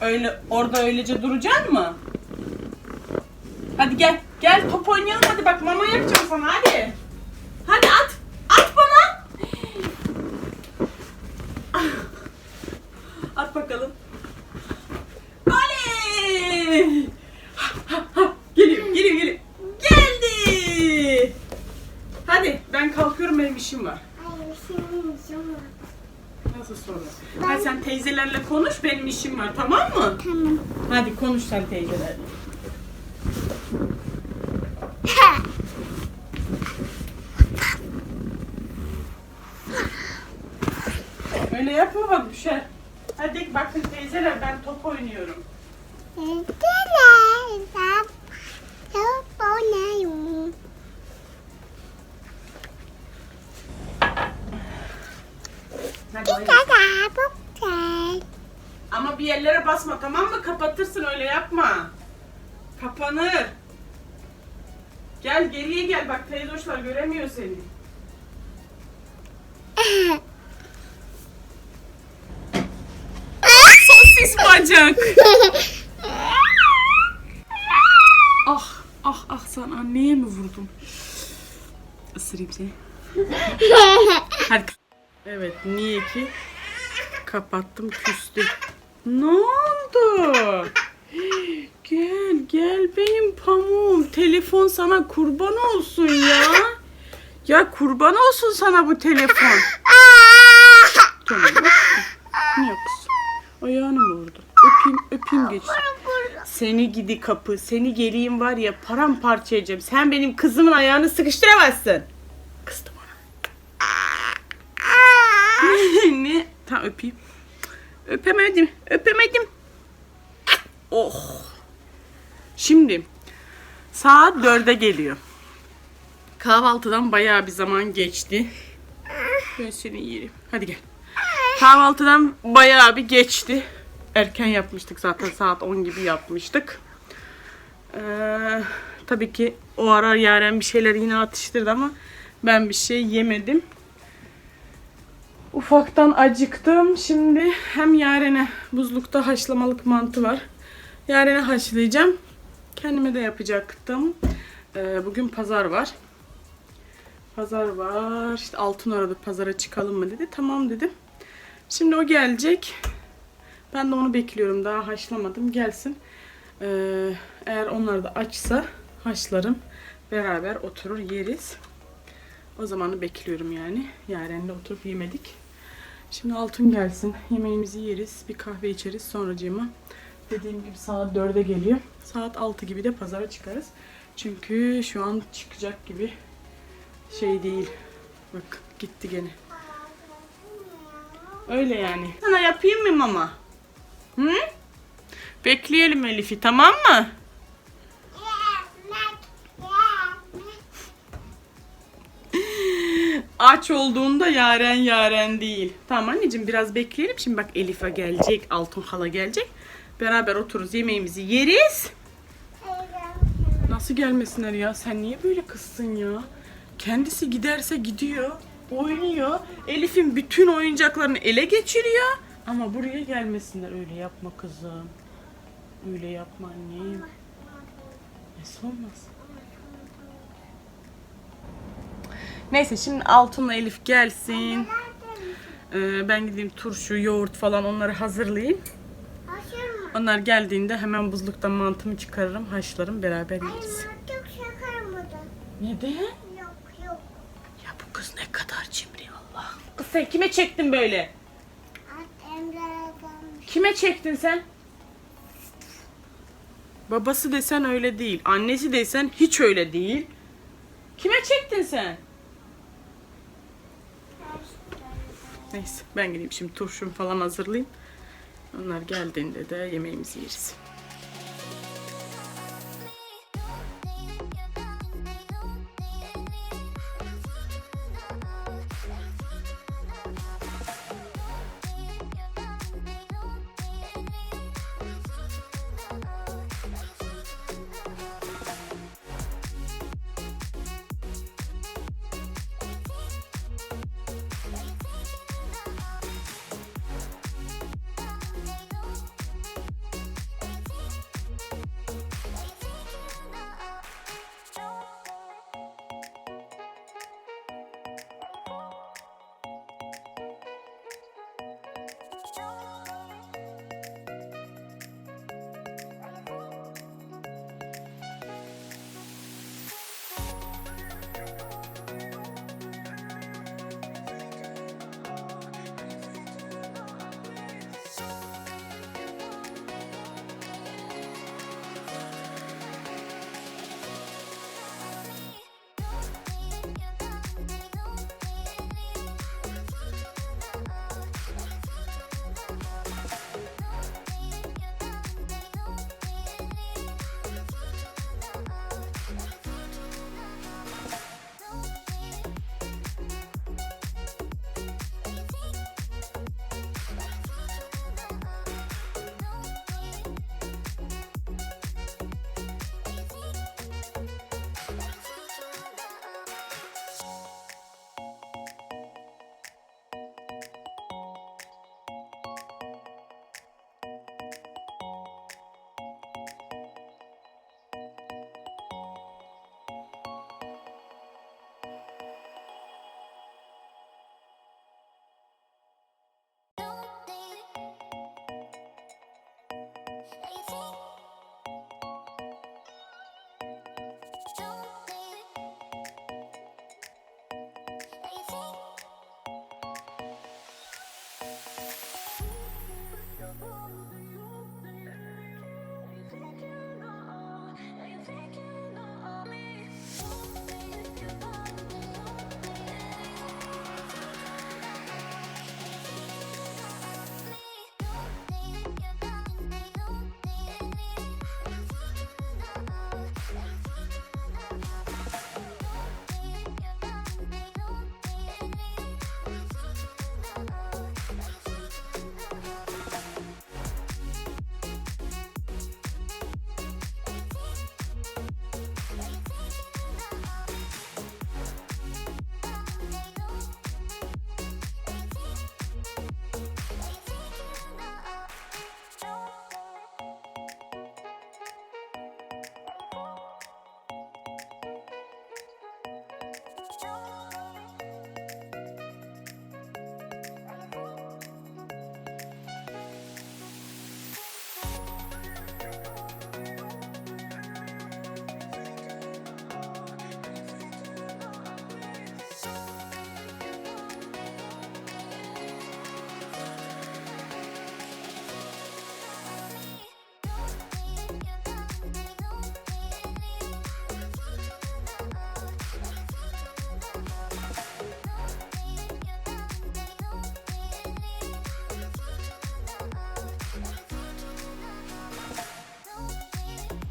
Öyle orada öylece duracaksın mı? Hadi gel. Gel top oynayalım hadi bak mama yapacağım sana hadi. Hadi at. At bana. At bakalım. Oley! Ha, ha, ha. Geliyor, geliyor, geliyor. Geldi. Hadi ben kalkıyorum benim işim var. Hayır, senin işin var. Nasıl sonra? Hadi sen teyzelerle konuş benim işim var tamam mı? Tamam. Hadi konuş sen teyzelerle. Öyle yapma bak düşer. Hadi bakın teyzeler ben top oynuyorum. Teşekkürler. Ben çok oynayayım. Hadi oyna. Dada çok güzel. Ama bir yerlere basma tamam mı? Kapatırsın öyle yapma. Kapanır. Gel geriye gel bak teyze hoşlar göremiyor seni. Sosis bacak. ah ah ah sen anneye mi vurdun? Isırayım seni. Hadi. Evet niye ki kapattım küstü. Ne oldu? Gel gel benim pamuğum. Telefon sana kurban olsun ya. Ya kurban olsun sana bu telefon. Tamam. Ne yapsın? Ayağını mı vurdun? Öpeyim, öpeyim geçsin. Seni gidi kapı, seni geleyim var ya paramparça edeceğim. Sen benim kızımın ayağını sıkıştıramazsın. Kızdı bana. ne? Tamam öpeyim. Öpemedim, öpemedim. Oh. Saat dörde geliyor. Kahvaltıdan bayağı bir zaman geçti. Ben seni yerim. Hadi gel. Kahvaltıdan bayağı bir geçti. Erken yapmıştık zaten saat 10 gibi yapmıştık. Ee, tabii ki o ara Yaren bir şeyler yine atıştırdı ama ben bir şey yemedim. Ufaktan acıktım. Şimdi hem Yaren'e buzlukta haşlamalık mantı var. Yaren'e haşlayacağım. Kendime de yapacaktım. Ee, bugün pazar var. Pazar var. İşte Altın aradı pazara çıkalım mı dedi. Tamam dedim. Şimdi o gelecek. Ben de onu bekliyorum. Daha haşlamadım. Gelsin. Ee, eğer onlar da açsa haşlarım. Beraber oturur yeriz. O zamanı bekliyorum yani. Yaren'le oturup yemedik. Şimdi Altın gelsin. Yemeğimizi yeriz. Bir kahve içeriz. Sonracığıma dediğim gibi saat 4'e geliyor. Saat 6 gibi de pazara çıkarız. Çünkü şu an çıkacak gibi şey değil. Bak gitti gene. Öyle yani. Sana yapayım mı mama? Hı? Bekleyelim Elif'i tamam mı? Aç olduğunda yaren yaren değil. Tamam anneciğim biraz bekleyelim. Şimdi bak Elif'e gelecek, Altın hala gelecek. Beraber otururuz yemeğimizi yeriz. Nasıl gelmesinler ya? Sen niye böyle kızsın ya? Kendisi giderse gidiyor, oynuyor. Elif'in bütün oyuncaklarını ele geçiriyor. Ama buraya gelmesinler. Öyle yapma kızım. Öyle yapma annem. Nesi olmaz. Neyse şimdi Altun'la Elif gelsin. Ee, ben gideyim turşu, yoğurt falan onları hazırlayayım. Onlar geldiğinde hemen buzluktan mantımı çıkarırım, haşlarım, beraber yeriz. Çok şakarmadı. Neden? Yok yok. Ya bu kız ne kadar cimri Allah. Kız sen kime çektin böyle? Gelmiş. Kime çektin sen? Babası desen öyle değil. Annesi desen hiç öyle değil. Kime çektin sen? Neyse ben gideyim şimdi turşumu falan hazırlayayım. Onlar geldiğinde de yemeğimizi yeriz.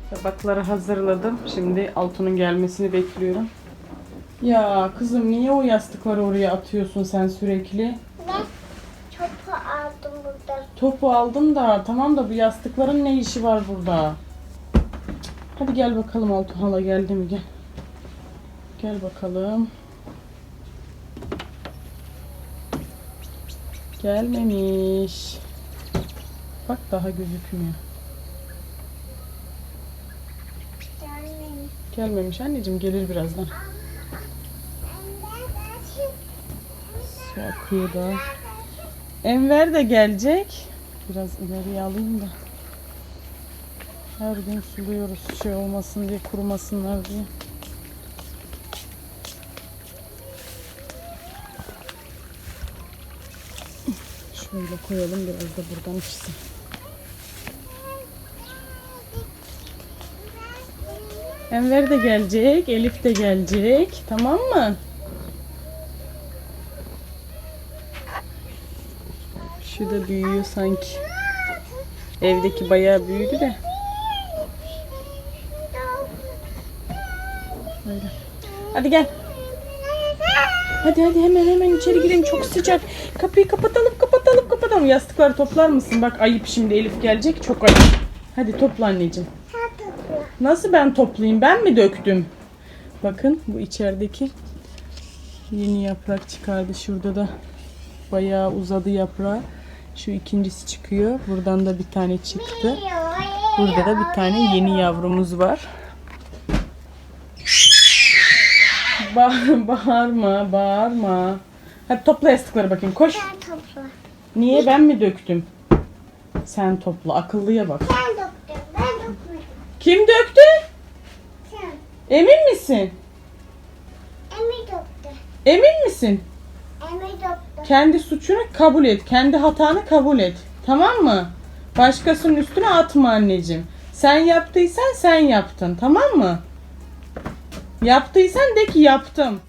Tabakları hazırladım. Şimdi Altun'un gelmesini bekliyorum. Ya kızım niye o yastıkları oraya atıyorsun sen sürekli? Ne? Çöpü aldım burada. Topu aldım da tamam da bu yastıkların ne işi var burada? Hadi gel bakalım Altun hala geldi mi gel. Gel bakalım. Gelmemiş. Bak daha gözükmüyor. Gelmemiş anneciğim gelir birazdan. Su akıyor da. Enver de gelecek. Biraz ileriye alayım da. Her gün suluyoruz şey olmasın diye kurumasınlar diye. Şöyle koyalım biraz da buradan içsin. Enver de gelecek, Elif de gelecek. Tamam mı? Şu da büyüyor sanki. Evdeki bayağı büyüdü de. Öyle. Hadi gel. Hadi hadi hemen hemen içeri girelim çok sıcak. Kapıyı kapatalım kapatalım kapatalım. Yastıkları toplar mısın? Bak ayıp şimdi Elif gelecek çok ayıp. Hadi topla anneciğim. Nasıl ben toplayayım? Ben mi döktüm? Bakın bu içerideki yeni yaprak çıkardı. Şurada da bayağı uzadı yaprağı. Şu ikincisi çıkıyor. Buradan da bir tane çıktı. Burada da bir tane yeni yavrumuz var. Ba bağırma, bağırma. Hadi topla yastıkları bakayım. Koş. Sen topla. Niye ben mi döktüm? Sen topla. Akıllıya bak. Sen döktün. Ben dökmedim. Kim döktü? Sen. Emin misin? Emi döktü. Emin misin? Emi döktü. Kendi suçunu kabul et. Kendi hatanı kabul et. Tamam mı? Başkasının üstüne atma anneciğim. Sen yaptıysan sen yaptın. Tamam mı? Yaptıysan de ki yaptım.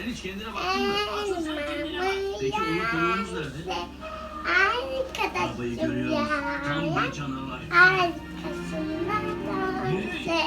Sen hiç kendine baktın mı? Peki onun konuğumuz nerede? Babayı Arkadaşım görüyorum. Tam bir canavar. Arkasından dönse.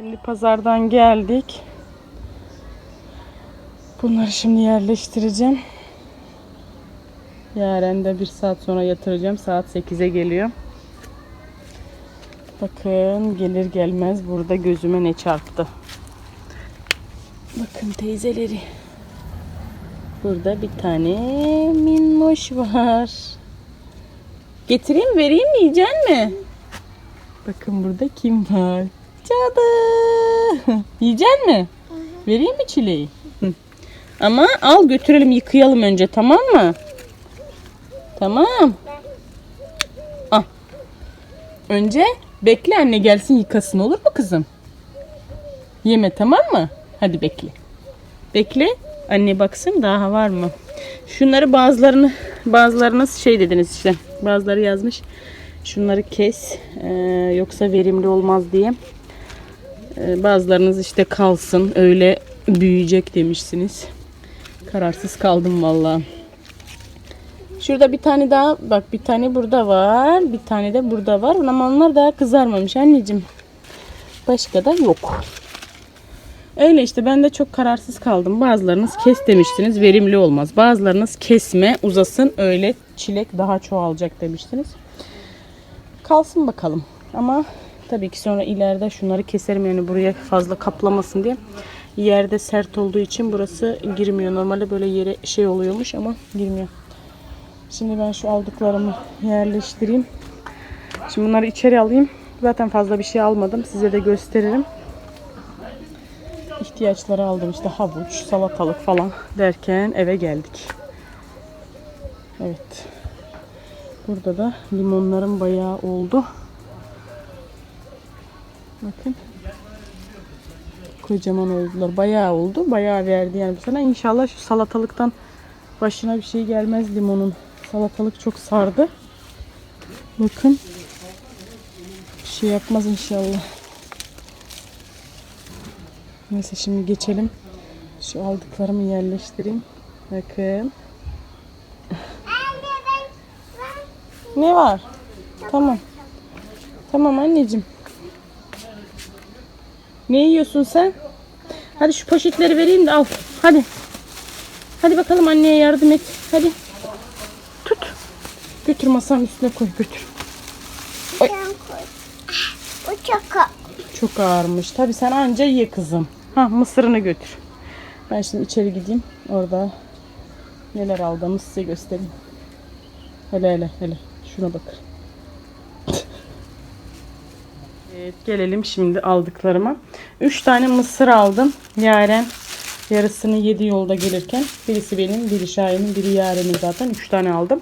Şimdi pazardan geldik. Bunları şimdi yerleştireceğim. Yarın da bir saat sonra yatıracağım. Saat 8'e geliyor. Bakın gelir gelmez burada gözüme ne çarptı. Bakın teyzeleri. Burada bir tane minnoş var. Getireyim vereyim mi yiyecek mi? Bakın burada kim var? Cadı. Yiyecek mi? Vereyim mi çileği? Ama al götürelim yıkayalım önce tamam mı? Tamam. Al. Önce bekle anne gelsin yıkasın olur mu kızım? Yeme tamam mı? Hadi bekle. Bekle. Anne baksın daha var mı? Şunları bazılarını bazılarınız şey dediniz işte. Bazıları yazmış. Şunları kes. ee, yoksa verimli olmaz diye. Ee, bazılarınız işte kalsın öyle büyüyecek demişsiniz. Kararsız kaldım vallahi. Şurada bir tane daha bak bir tane burada var. Bir tane de burada var. Ama onlar daha kızarmamış anneciğim. Başka da yok. Öyle işte ben de çok kararsız kaldım. Bazılarınız kes demiştiniz verimli olmaz. Bazılarınız kesme uzasın öyle çilek daha çoğalacak demiştiniz. Kalsın bakalım. Ama tabii ki sonra ileride şunları keserim yani buraya fazla kaplamasın diye. Yerde sert olduğu için burası girmiyor. Normalde böyle yere şey oluyormuş ama girmiyor. Şimdi ben şu aldıklarımı yerleştireyim. Şimdi bunları içeri alayım. Zaten fazla bir şey almadım. Size de gösteririm. İhtiyaçları aldım işte havuç, salatalık falan derken eve geldik. Evet. Burada da limonlarım bayağı oldu. Bakın. Kocaman oldular. Bayağı oldu. Bayağı verdi yani bu sene. İnşallah şu salatalıktan başına bir şey gelmez limonun. Salatalık çok sardı. Bakın. Bir şey yapmaz inşallah. Neyse şimdi geçelim. Şu aldıklarımı yerleştireyim. Bakın. Ne var? Tamam. Tamam anneciğim. Ne yiyorsun sen? Hadi şu poşetleri vereyim de al. Hadi. Hadi bakalım anneye yardım et. Hadi. Tut. Götür masanın üstüne koy götür. Koy. Bu çok Çok ağırmış. Tabii sen anca ye kızım. Ha mısırını götür. Ben şimdi içeri gideyim. Orada neler aldığımı size göstereyim. Hele hele hele. Şuna bakın. Evet, gelelim şimdi aldıklarıma. 3 tane mısır aldım. Yaren yarısını yedi yolda gelirken. Birisi benim, biri Şahin'in, biri Yaren'in zaten. 3 tane aldım.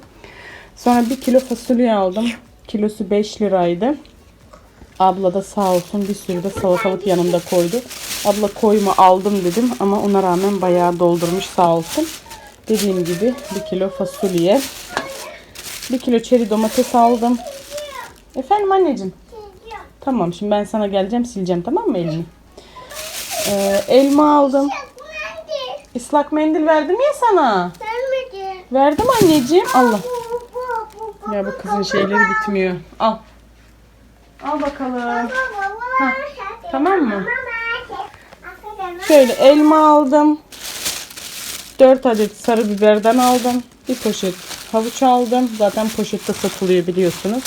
Sonra 1 kilo fasulye aldım. Kilosu 5 liraydı. Abla da sağ olsun bir sürü de salatalık yanında koydu. Abla koyma aldım dedim ama ona rağmen bayağı doldurmuş sağ olsun. Dediğim gibi 1 kilo fasulye. 1 kilo çeri domates aldım. Efendim anneciğim. Tamam şimdi ben sana geleceğim sileceğim tamam mı elini? Ee, elma aldım. Islak mendil verdim ya sana. Vermedi. Verdim anneciğim. Allah. Ya bu kızın şeyleri bitmiyor. Al. Al bakalım. Ha, tamam mı? Şöyle elma aldım. 4 adet sarı biberden aldım. Bir poşet havuç aldım. Zaten poşette satılıyor biliyorsunuz.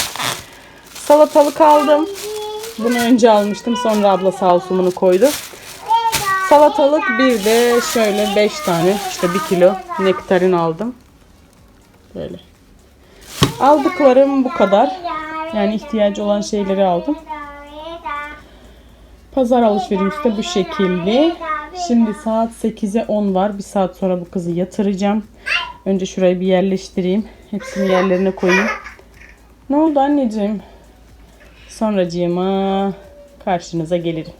Salatalık aldım. Bunu önce almıştım. Sonra abla sağ olsun bunu koydu. Salatalık bir de şöyle 5 tane işte 1 kilo nektarin aldım. Böyle. Aldıklarım bu kadar. Yani ihtiyacı olan şeyleri aldım. Pazar alışverişi de bu şekilde. Şimdi saat 8'e 10 var. Bir saat sonra bu kızı yatıracağım. Önce şurayı bir yerleştireyim. Hepsini yerlerine koyayım. Ne oldu anneciğim? Sonracığıma karşınıza gelirim.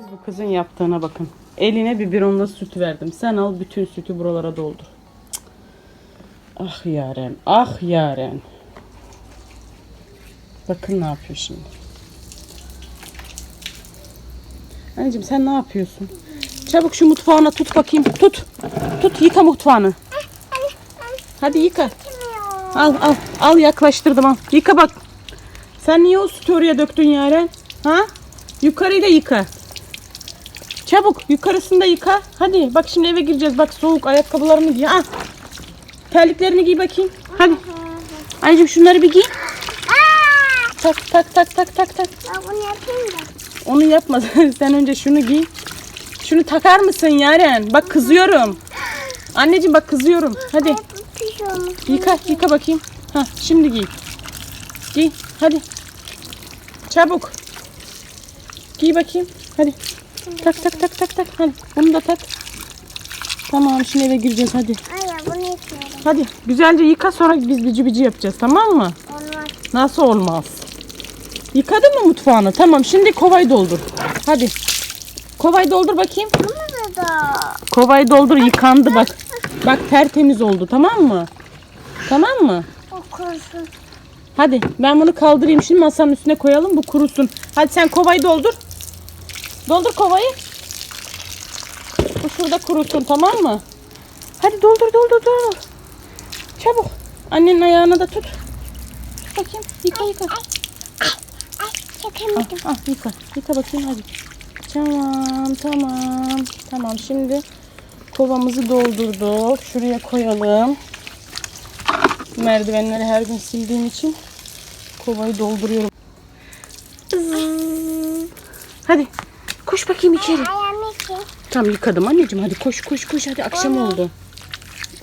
Siz bu kızın yaptığına bakın. Eline bir biberonla süt verdim. Sen al bütün sütü buralara doldur. Cık. Ah yaren, ah yaren. Bakın ne yapıyor şimdi. Anneciğim sen ne yapıyorsun? Çabuk şu mutfağına tut bakayım. Tut. Tut yıka mutfağını. Hadi yıka. Al al al yaklaştırdım al. Yıka bak. Sen niye o sütü oraya döktün Yaren? Ha? Yukarıyı da yıka. Çabuk yukarısını da yıka. Hadi bak şimdi eve gireceğiz. Bak soğuk ayakkabılarını giy. Ah. Terliklerini giy bakayım. Hadi. Anneciğim şunları bir giy. Tak tak tak tak tak tak. Ben bunu yapayım da. Onu yapma. Sen önce şunu giy. Şunu takar mısın Yaren? Bak kızıyorum. Anneciğim bak kızıyorum. Hadi yıka yıka bakayım. Ha şimdi giy. Giy hadi. Çabuk. Giy bakayım. Hadi. Tak tak tak tak tak. Hadi bunu da tak. Tamam şimdi eve gireceğiz hadi. Ay bunu yapıyorum. Hadi güzelce yıka sonra biz bici bici yapacağız tamam mı? Olmaz. Nasıl olmaz? Yıkadın mı mutfağını? Tamam şimdi kovayı doldur. Hadi. Kovayı doldur bakayım. Bunu da. Kovayı doldur yıkandı bak. Bak tertemiz oldu tamam mı? Tamam mı? O kurusun. Hadi ben bunu kaldırayım şimdi masanın üstüne koyalım bu kurusun. Hadi sen kovayı doldur. Doldur kovayı. Bu şurada kurusun tamam mı? Hadi doldur doldur doldur. Çabuk. Annenin ayağına da tut. Bakayım. Yıka yıka. Ay çekemedim. Ah, ah yıka. Yıka bakayım hadi. Tamam tamam. Tamam şimdi kovamızı doldurduk. Şuraya koyalım. Merdivenleri her gün sildiğim için kovayı dolduruyorum. Hadi koş bakayım içeri. Tam yıkadım anneciğim hadi koş koş koş hadi akşam oldu.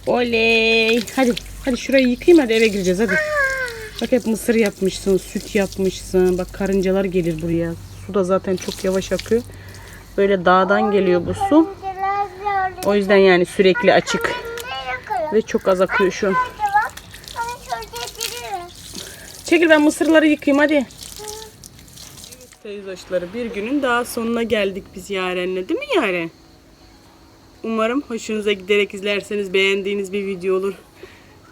Oley. Hadi hadi şurayı yıkayayım hadi eve gireceğiz hadi. Bak hep mısır yapmışsın, süt yapmışsın. Bak karıncalar gelir buraya. Su da zaten çok yavaş akıyor. Böyle dağdan geliyor bu su. O yüzden yani sürekli açık ve çok az akıyor şu an. Çekil ben mısırları yıkayayım hadi. Evet teyzoşları bir günün daha sonuna geldik biz Yaren'le değil mi Yaren? Umarım hoşunuza giderek izlerseniz beğendiğiniz bir video olur.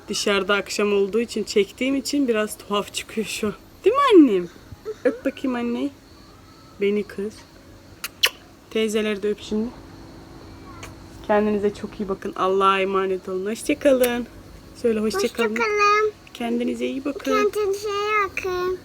Dışarıda akşam olduğu için çektiğim için biraz tuhaf çıkıyor şu. Değil mi annem? Öp bakayım anneyi. Beni kız. Teyzeleri de öp şimdi. Kendinize çok iyi bakın. Allah'a emanet olun. Hoşçakalın. Söyle hoşçakalın. Hoşçakalın. Kendinize iyi bakın. Kendinize iyi bakın.